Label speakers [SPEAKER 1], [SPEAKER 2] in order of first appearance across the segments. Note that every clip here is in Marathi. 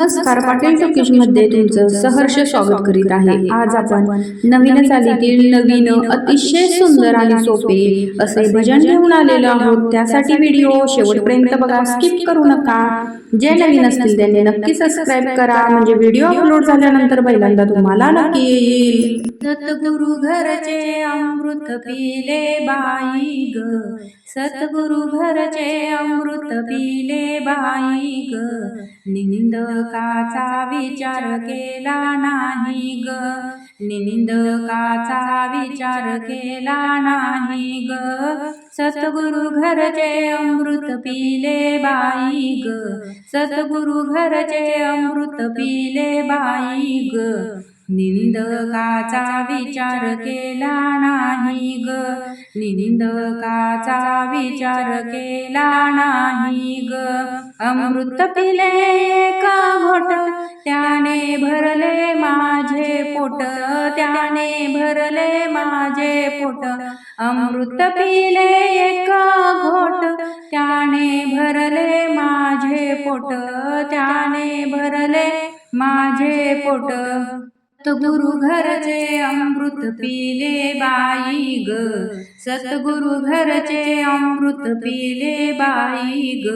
[SPEAKER 1] नमस्कार पाटील टॉकीजमध्ये तुमचं सहर्ष स्वागत करीत आहे. आज आपण नवीन चालीतील नवीन अतिशय सुंदर आणि सोपे असे भजन घेऊन आलेलो आहोत. त्यासाठी व्हिडिओ शेवटपर्यंत बघा. स्किप करू नका. जे नवीन असतील त्यांनी नक्की सबस्क्राईब करा. म्हणजे व्हिडिओ अपलोड झाल्यानंतर पहिल्यांदा तुम्हाला नक्की येईल. सतगुरु घरचे अमृत पिले बाई ग. सतगुरु घरचे अमृत पिले बाई ग. निंदकाचा विचार केला नाही ग. निंदकाचा विचार केला नाही ग. सतगुरु घरचे अमृत पिले बाई ग. सतगुरु घरचे अमृत पिले बाई ग. निंदकाचा विचार केला नाही ग. निंदकाचा विचार केला नाही ग. अमृत पिले का घोट त्याने भरले माझे पोट त्याने भरले माझे पोट. अमृत पिले एक घोट त्याने भरले माझे पोट त्याने भरले माझे पोट. सतगुरु घरचे अमृत पिले बाई ग. सतगुरु घरचे अमृत पिले बाई ग.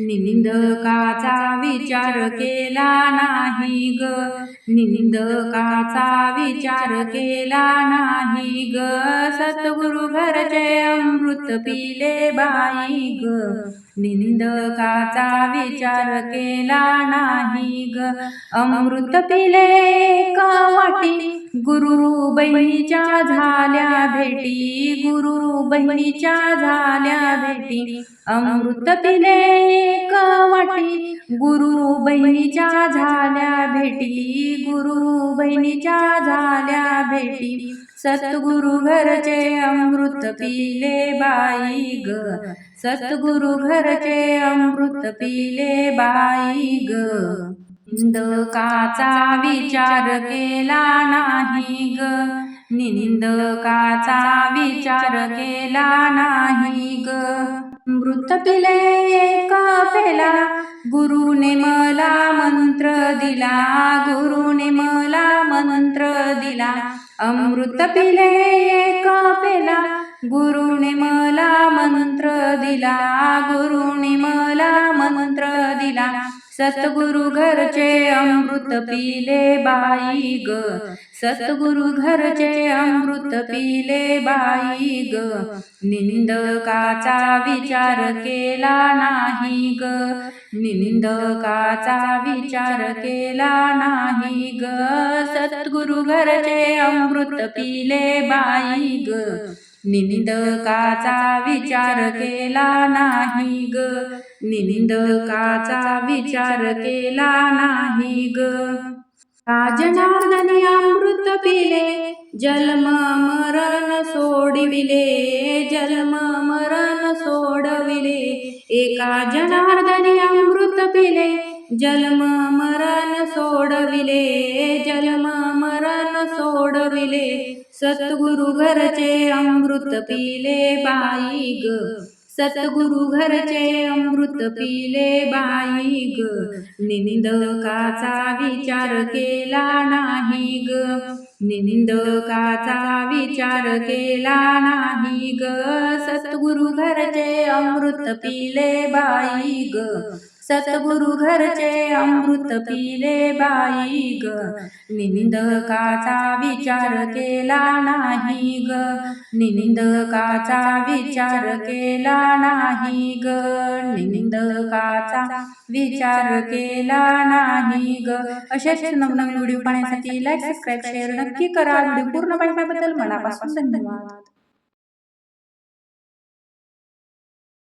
[SPEAKER 1] निंदकाचा विचार केला नाही ग. निंदकाचा विचार केला नाही ग. सतगुरु घरचे अमृत पिले बाई ग. निंदकाचा विचार केला नाही ग. अमृत पिले का बहिणीच्या झाल्या भेटी गुरु बहिणीच्या झाल्या भेटी. अमृत पिले का वाटी गुरु बहिणीच्या झाल्या भेटी गुरु बहिणीच्या झाल्या भेटी. सतगुरु घरचे अमृत पिले बाई ग सतगुरु घरचे अमृत पिले बाई ग. निंदकाचा विचार केला नाही ग. निंदकाचा विचार केला नाही ग. मृत पिले का पेला गुरुने मला मंत्र दिला. गुरुने मला मंत्र दिला. अमृत पिले का पेला गुरुने मला मंत्र दिला. गुरुने सतगुरु घरचे अमृत पिले बाई ग. सतगुरु घरचे अमृत पिले बाई ग. निंदकाचा विचार केला नाही ग. निंदकाचा विचार केला नाही ग. सतगुरु घरचे अमृत पिले बाई ग. निंदकाचा विचार केला नाही ग. निंदकाचा विचार केला नाही ग. राजनार्दनी अमृत पिले जन्म मरण सोडविले जन्म मरण सोडविले. एका जनार्दनी अमृत पिले जन्म मरण सोडविले जन्म मरण सोडविले सतगुरु घरचे अमृत पिले बाई ग. सतगुरु घरचे अमृत पिले बाई ग. निंदकाचा विचार केला नाही ग. निंदकाचा विचार केला नाही ग. सतगुरु घरचे अमृत पिले बाई ग. सतगुरु घरचे अमृत पिले बाई ग. निंदकाचा विचार केला नाही ग. निंदकाचा विचार केला नाही ग. निंदकाचा विचार केला नाही ग. अशाच नवनवीन व्हिडिओ पाहण्यासाठी लाईक सबस्क्राईब शेअर नक्की करा. व्हिडिओ पूर्ण पाहिल्याबद्दल मनापासून धन्यवाद.